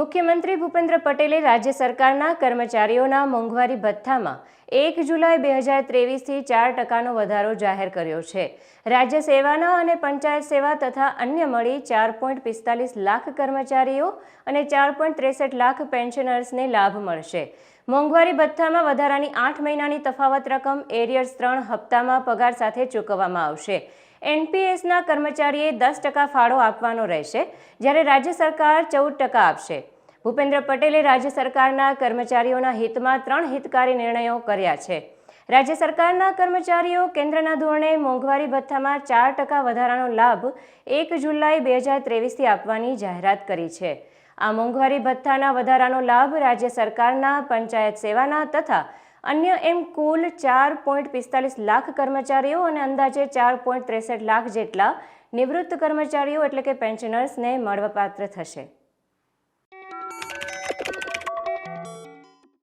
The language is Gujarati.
મુખ્યમંત્રી ભૂપેન્દ્ર પટેલે રાજ્ય સરકારના કર્મચારીઓના મોંઘવારી ભથ્થામાં એક જુલાઈ બે હજાર ત્રેવીસથી ચાર ટકાનો વધારો જાહેર કર્યો છે. રાજ્ય સેવાના અને પંચાયત સેવા તથા અન્ય મળી ચાર પોઈન્ટ પિસ્તાલીસ લાખ કર્મચારીઓ અને ચાર પોઈન્ટ ત્રેસઠ લાખ પેન્શનર્સને લાભ મળશે. મોંઘવારી ભથ્થામાં વધારાની આઠ મહિનાની તફાવત રકમ એરિયર્સ ત્રણ હપ્તામાં પગાર સાથે ચૂકવવામાં આવશે. એનપીએસના કર્મચારીએ દસ ટકા ફાળો આપવાનો રહેશે, જ્યારે રાજ્ય સરકાર ચૌદ ટકા આપશે. ભૂપેન્દ્ર પટેલે રાજ્ય સરકારના કર્મચારીઓના હિતમાં ત્રણ હિતકારી નિર્ણયો કર્યા છે. રાજ્ય સરકારના કર્મચારીઓ કેન્દ્રના ધોરણે મોંઘવારી ભથ્થામાં ચાર ટકા વધારાનો લાભ એક જુલાઈ બે હજાર ત્રેવીસથી આપવાની જાહેરાત કરી છે. આ મોંઘવારી ભથ્થાના વધારાનો લાભ રાજ્ય સરકારના પંચાયત સેવાના તથા અન્ય એમ કુલ ચાર પોઈન્ટ પિસ્તાલીસ લાખ કર્મચારીઓ અને અંદાજે ચાર પોઈન્ટ ત્રેસઠ લાખ જેટલા નિવૃત્ત કર્મચારીઓ એટલે કે પેન્શનર્સને મળવાપાત્ર થશે.